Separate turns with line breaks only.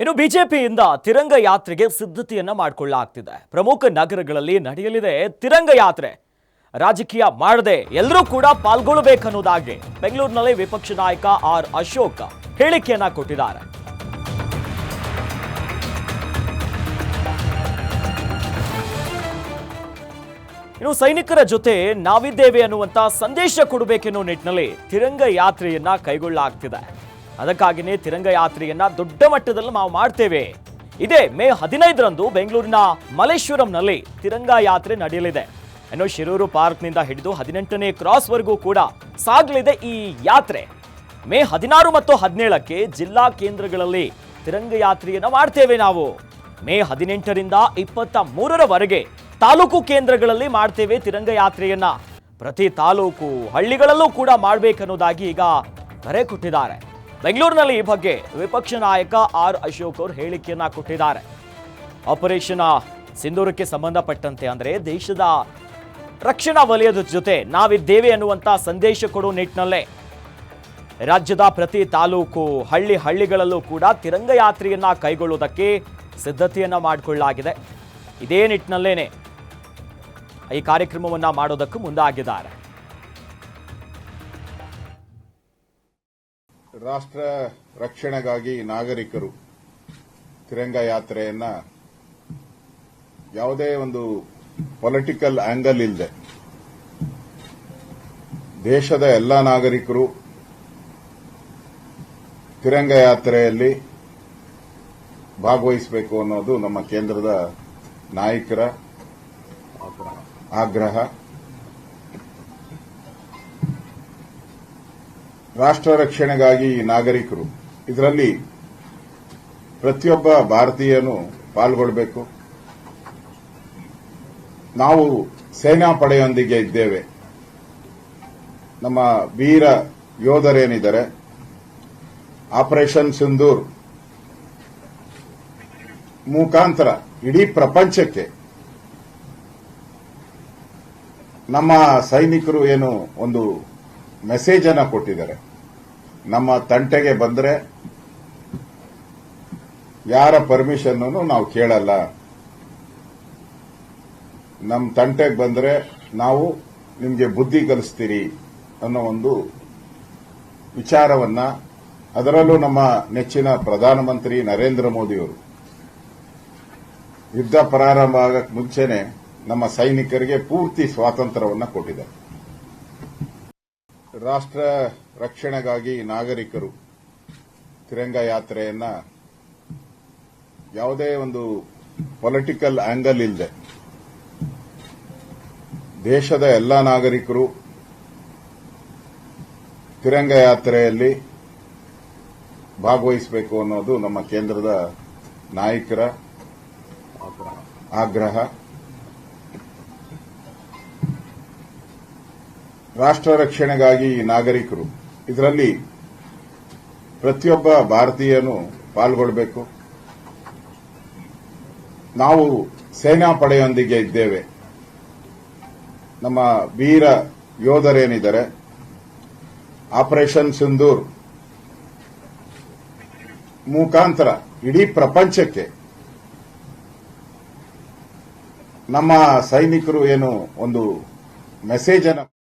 ಇನ್ನು ಬಿಜೆಪಿಯಿಂದ ತಿರಂಗ ಯಾತ್ರೆಗೆ ಸಿದ್ಧತೆಯನ್ನ ಮಾಡಿಕೊಳ್ಳಲಾಗ್ತಿದೆ ಪ್ರಮುಖ ನಗರಗಳಲ್ಲಿ ನಡೆಯಲಿದೆ ತಿರಂಗ ಯಾತ್ರೆ. ರಾಜಕೀಯ ಮಾಡದೆ ಎಲ್ಲರೂ ಕೂಡ ಪಾಲ್ಗೊಳ್ಳಬೇಕನ್ನೋದಾಗಿ ಬೆಂಗಳೂರಿನಲ್ಲಿ ವಿಪಕ್ಷ ನಾಯಕ ಆರ್ ಅಶೋಕ್ ಹೇಳಿಕೆಯನ್ನ ಕೊಟ್ಟಿದ್ದಾರೆ. ಇನ್ನು ಸೈನಿಕರ ಜೊತೆ ನಾವಿದ್ದೇವೆ ಅನ್ನುವಂತ ಸಂದೇಶ ಕೊಡಬೇಕೆನ್ನೋ ನಿಟ್ಟಿನಲ್ಲಿ ತಿರಂಗ ಯಾತ್ರೆಯನ್ನ ಕೈಗೊಳ್ಳಲಾಗ್ತಿದೆ ಅದಕ್ಕಾಗಿಯೇ ತಿರಂಗ ಯಾತ್ರೆಯನ್ನ ದೊಡ್ಡ ಮಟ್ಟದಲ್ಲಿ ನಾವು ಮಾಡ್ತೇವೆ. ಇದೇ ಮೇ ಹದಿನೈದರಂದು ಬೆಂಗಳೂರಿನ ಮಲೇಶ್ವರಂನಲ್ಲಿ ತಿರಂಗ ಯಾತ್ರೆ ನಡೆಯಲಿದೆ. ಇನ್ನು ಶಿರೂರು ಪಾರ್ಕ್ನಿಂದ ಹಿಡಿದು ಹದಿನೆಂಟನೇ ಕ್ರಾಸ್ವರೆಗೂ ಕೂಡ ಸಾಗಲಿದೆ ಈ ಯಾತ್ರೆ. ಮೇ ಹದಿನಾರು ಮತ್ತು ಹದಿನೇಳಕ್ಕೆ ಜಿಲ್ಲಾ ಕೇಂದ್ರಗಳಲ್ಲಿ ತಿರಂಗ ಯಾತ್ರೆಯನ್ನು ಮಾಡ್ತೇವೆ ನಾವು. ಮೇ ಹದಿನೆಂಟರಿಂದ ಇಪ್ಪತ್ತ ಮೂರರವರೆಗೆ ತಾಲೂಕು ಕೇಂದ್ರಗಳಲ್ಲಿ ಮಾಡ್ತೇವೆ ತಿರಂಗ ಯಾತ್ರೆಯನ್ನ ಪ್ರತಿ ತಾಲೂಕು ಹಳ್ಳಿಗಳಲ್ಲೂ ಕೂಡ ಮಾಡ್ಬೇಕನ್ನೋದಾಗಿ ಈಗ ಕರೆ ಕೊಟ್ಟಿದ್ದಾರೆ. ಬೆಂಗಳೂರಿನಲ್ಲಿ ಈ ಬಗ್ಗೆ ವಿಪಕ್ಷ ನಾಯಕ ಆರ್ ಅಶೋಕ್ ಅವರು ಹೇಳಿಕೆಯನ್ನ ಕೊಟ್ಟಿದ್ದಾರೆ. ಆಪರೇಷನ್ ಸಿಂಧೂರಕ್ಕೆ ಸಂಬಂಧಪಟ್ಟಂತೆ ಅಂದರೆ ದೇಶದ ರಕ್ಷಣಾ ವಲಯದ ಜೊತೆ ನಾವಿದ್ದೇವೆ ಅನ್ನುವಂಥ ಸಂದೇಶ ಕೊಡೋ ನಿಟ್ಟಿನಲ್ಲೇ ರಾಜ್ಯದ ಪ್ರತಿ ತಾಲೂಕು ಹಳ್ಳಿ ಹಳ್ಳಿಗಳಲ್ಲೂ ಕೂಡ ತಿರಂಗ ಯಾತ್ರೆಯನ್ನ ಕೈಗೊಳ್ಳುವುದಕ್ಕೆ ಸಿದ್ಧತೆಯನ್ನು ಮಾಡಿಕೊಳ್ಳಲಾಗಿದೆ. ಇದೇ ನಿಟ್ಟಿನಲ್ಲೇನೆ ಈ ಕಾರ್ಯಕ್ರಮವನ್ನ ಮಾಡೋದಕ್ಕೂ ಮುಂದಾಗಿದ್ದಾರೆ.
ರಾಷ್ಟ್ರ ರಕ್ಷಣೆಗಾಗಿ ನಾಗರಿಕರು ತಿರಂಗ ಯಾತ್ರೆಯನ್ನ ಯಾವುದೇ ಒಂದು ಪೊಲಿಟಿಕಲ್ ಆಂಗಲ್ ಇಲ್ಲದೆ ದೇಶದ ಎಲ್ಲ ನಾಗರಿಕರು ತಿರಂಗ ಯಾತ್ರೆಯಲ್ಲಿ ಭಾಗವಹಿಸಬೇಕು ಅನ್ನೋದು ನಮ್ಮ ಕೇಂದ್ರದ ನಾಯಕರ ಆಗ್ರಹ. ರಾಷ್ಟ್ರ ರಕ್ಷಣೆಗಾಗಿ ಈ ನಾಗರಿಕರು. ಇದರಲ್ಲಿ ಪ್ರತಿಯೊಬ್ಬ ಭಾರತೀಯನು ಪಾಲ್ಗೊಳ್ಳಬೇಕು ನಾವು ಸೇನಾ ಪಡೆಯೊಂದಿಗೆ ಇದ್ದೇವೆ. ನಮ್ಮ ವೀರ ಯೋಧರೇನಿದ್ದಾರೆ? ಆಪರೇಷನ್ ಸಿಂಧೂರ್. ಮುಖಾಂತರ ಇಡೀ ಪ್ರಪಂಚಕ್ಕೆ ನಮ್ಮ ಸೈನಿಕರು ಏನು ಒಂದು ಮೆಸೇಜ್ ಅನ್ನ ಕೊಟ್ಟಿದ್ದಾರೆ. ನಮ್ಮ ತಂಟೆಗೆ ಬಂದ್ರೆ ಯಾರ ಪರ್ಮಿಷನ್ ನಾವು ಕೇಳಲ್ಲ. ನಮ್ಮ ತಂಟೆಗೆ ಬಂದ್ರೆ ನಾವು ನಿಮಗೆ ಬುದ್ಧಿ ಕಲಿಸ್ತೀರಿ ಅನ್ನೋ ಒಂದು ವಿಚಾರವನ್ನ ಅದರಲ್ಲೂ ನಮ್ಮ ನೆಚ್ಚಿನ ಪ್ರಧಾನಮಂತ್ರಿ ನರೇಂದ್ರ ಮೋದಿಯವರು. ಯುದ್ಧ ಪ್ರಾರಂಭ ಆಗಕ್ಕೆ ಮುಂಚೆನೆ ನಮ್ಮ ಸೈನಿಕರಿಗೆ ಪೂರ್ತಿ ಸ್ವಾತಂತ್ರ್ಯವನ್ನು ಕೊಟ್ಟಿದ್ದಾರೆ. ರಾಷ್ಟ್ರ ರಕ್ಷಣೆಗಾಗಿ ನಾಗರಿಕರು ತಿರಂಗ ಯಾತ್ರೆಯನ್ನ ಯಾವುದೇ ಒಂದು ಪೊಲಿಟಿಕಲ್ ಆಂಗಲ್ ಇಲ್ಲದೆ ದೇಶದ ಎಲ್ಲ ನಾಗರಿಕರು ತಿರಂಗ ಯಾತ್ರೆಯಲ್ಲಿ ಭಾಗವಹಿಸಬೇಕು ಅನ್ನೋದು ನಮ್ಮ ಕೇಂದ್ರದ ನಾಯಕರ ಆಗ್ರಹ. ರಾಷ್ಟ್ರ ರಕ್ಷಣೆಗಾಗಿ ಈ ನಾಗರಿಕರು. ಇದರಲ್ಲಿ ಪ್ರತಿಯೊಬ್ಬ ಭಾರತೀಯನು ಪಾಲ್ಗೊಳ್ಳಬೇಕು ನಾವು ಸೇನಾ ಪಡೆಯೊಂದಿಗೆ ಇದ್ದೇವೆ. ನಮ್ಮ ವೀರ ಯೋಧರೇನಿದ್ದಾರೆ? ಆಪರೇಷನ್ ಸಿಂಧೂರ್. ಮುಖಾಂತರ ಇಡೀ ಪ್ರಪಂಚಕ್ಕೆ ನಮ್ಮ ಸೈನಿಕರು ಏನು ಒಂದು ಮೆಸೇಜ್ ಅನ್ನು